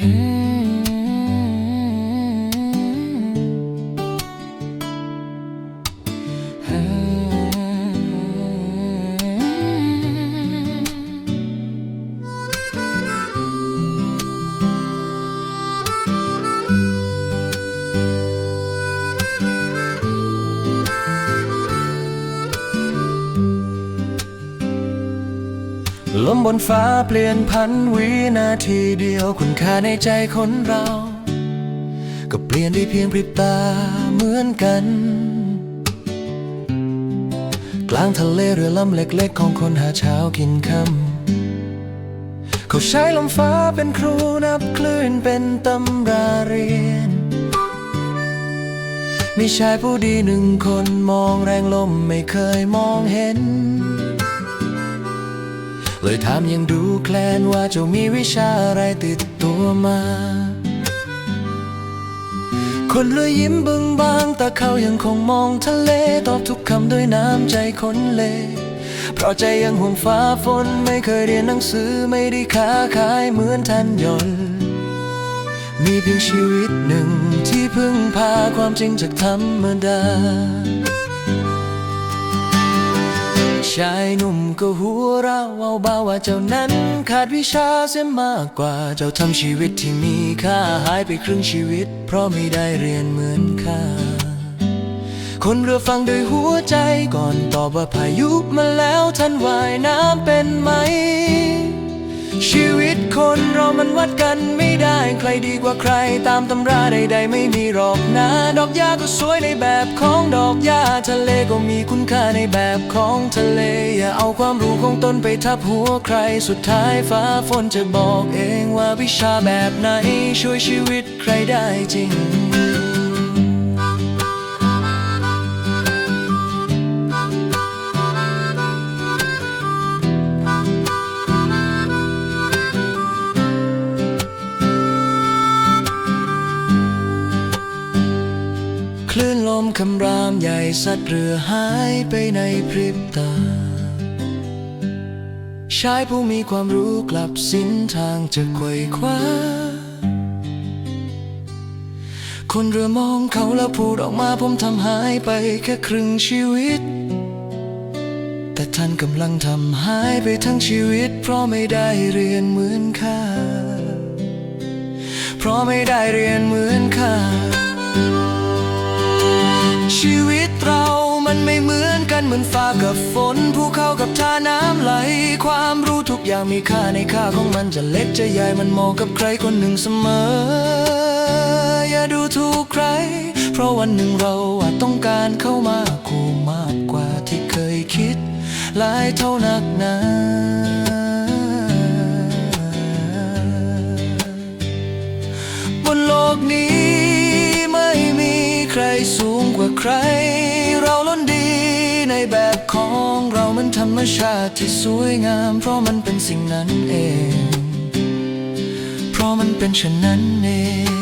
Mm. ลมบนฟ้าเปลี่ยนพันวินาทีเดียวคุณค่าในใจคนเรา ก็เปลี่ยนได้เพียงพริบตาเหมือนกัน กลางทะเลเรือลำเล็กๆ ของคนหาเช้ากินค่ำเขาใช้ลมฟ้าเป็นครูนับคลื่นเป็นตำราเรียน มีชายผู้ดีหนึ่งคนมองแรงลมไม่เคยมองเห็น เลยถามยังดูแคลนว่าเจ้ามีวิชาอะไรติดตัวมา คนเลยยิ้มบึงบางแต่เขายังคงมองทะเล ตอบทุกคำด้วยน้ำใจคนเล เพราะใจยังห่วงฟ้าฝนไม่เคยเรียนหนังสือไม่ได้ค้าขายเหมือนท่านยนต์มีเพียงชีวิตหนึ่งที่พึ่งพาความจริงจากธรรมดา ชายหนุ่มก็หัวเราเอาเบาว่าเจ้านั้น ขาดวิชาเสียมากกว่า เจ้าทำชีวิตที่มีค่าหายไปครึ่งชีวิต เพราะไม่ได้เรียนเหมือนข้าคนเรือฟังด้วยหัวใจก่อนตอบว่าพายุมาแล้วท่านว่ายน้ำเป็นไหม ชีวิตคนเรามันวัดกันไม่ได้ใครดีกว่าใคร ตามตำราใดๆไม่มีหรอกนะ ดอกหญ้าก็สวยในแบบของดอกหญ้าทะเลก็มีคุณค่าในแบบของทะเล อย่าเอาความรู้ของตนไปทับหัวใคร สุดท้ายฟ้าฝนจะบอกเองว่าวิชาแบบไหนช่วยชีวิตใครได้จริง คลื่นลมคำรามใหญ่สัดเรือหายไปในพริบตา ชายผู้มีความรู้กลับสิ้นทางจะไขว่คว้า คนเรือมองเขาแล้วพูดออกมาผมทำหายไปแค่ครึ่งชีวิต แต่ท่านกำลังทำหายไปทั้งชีวิต เพราะไม่ได้เรียนเหมือนข้า เพราะไม่ได้เรียนเหมือนข้า นเหมือนฟ้ากับฝนภูเขากับท่าน้ำไหล ความรู้ทุกอย่างมีค่าในค่าของมันจะเล็กจะใหญ่มันเหมาะกับใครคนหนึ่งเสมอ อย่าดูถูกใคร เพราะวันหนึ่งเราอาจต้องการเข้ามากูมากกว่าที่เคยคิด หลายเท่านักหนาบนโลกนี้ไม่มีใครสูงกว่าใคร แบบของเรามันธรรมชาติที่สวยงาม เพราะมันเป็นสิ่งนั้นเอง เพราะมันเป็นเช่นนั้นเอง